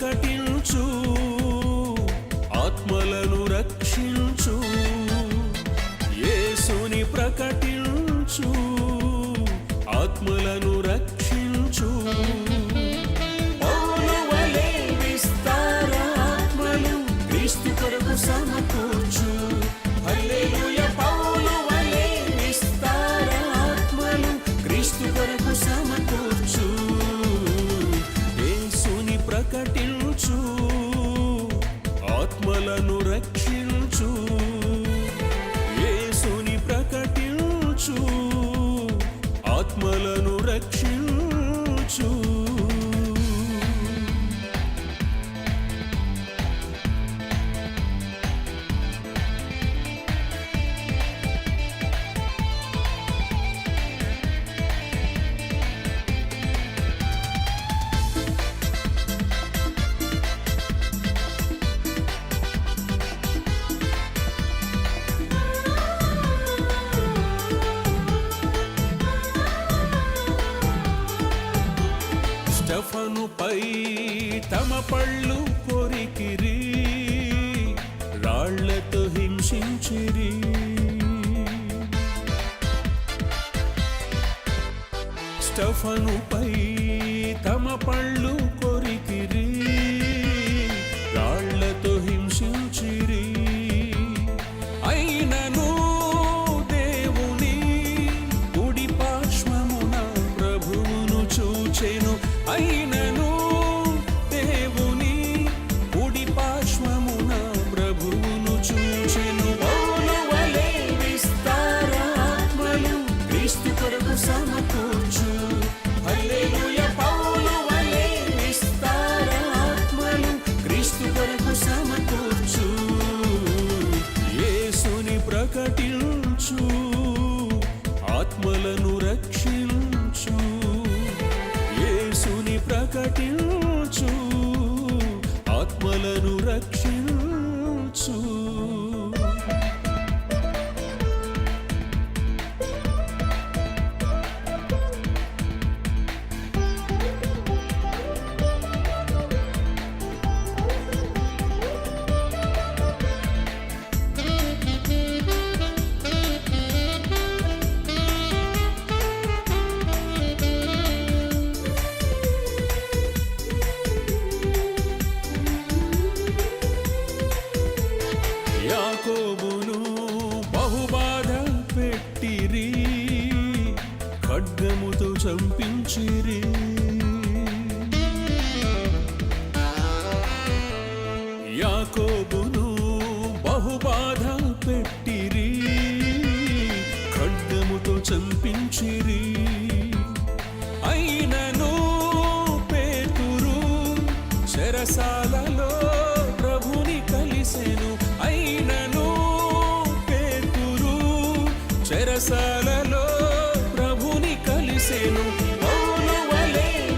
ప్రకటించు. తమ పళ్ళు కొరికిరి రాళ్ళతో హింసించిరి. స్టెఫనుపై తమ పళ్ళు కొరికిరి ప్రకటించు ఆత్మలను రక్షించు. యాకోబును బహుబాధ పెట్టిరి ఖడ్గముతో చంపించిరి. యాకోబును బహుబాధ పెట్టిరి ఖడ్గముతో చంపించిరి. అయినను పేతురు చెరసాలలో చేసేను. పౌలు వలె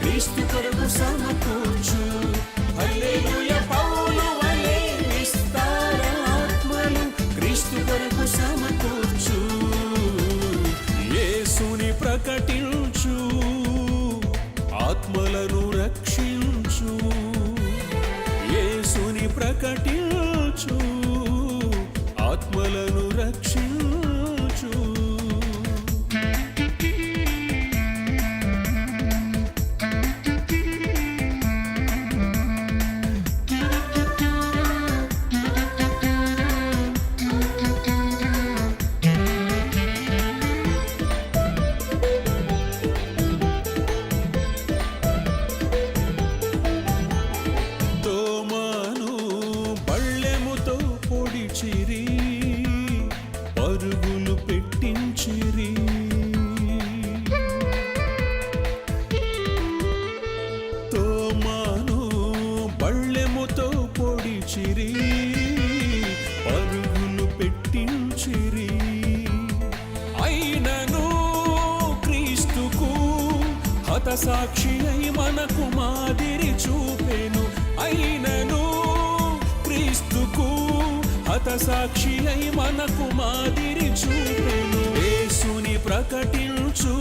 క్రీస్తు కొరకు సమకూర్చు. హల్లెలూయా పౌలు వలె క్రీస్తు కొరకు సమకూర్చు. యేసుని ప్రకటించు. ఆత్మలను రక్షించు. యేసుని ప్రకటించు. పరుగులు పెట్టించిరి. తోమాను బళ్ళెముతో పొడిచిరి. పరుగులు పెట్టించిరి. అయినను క్రీస్తుకు హతసాక్షి అయి మనకు మాదిరి చూ హతసాక్షి అయి మనకు మాదిరి చూపెను. యేసుని ప్రకటించు.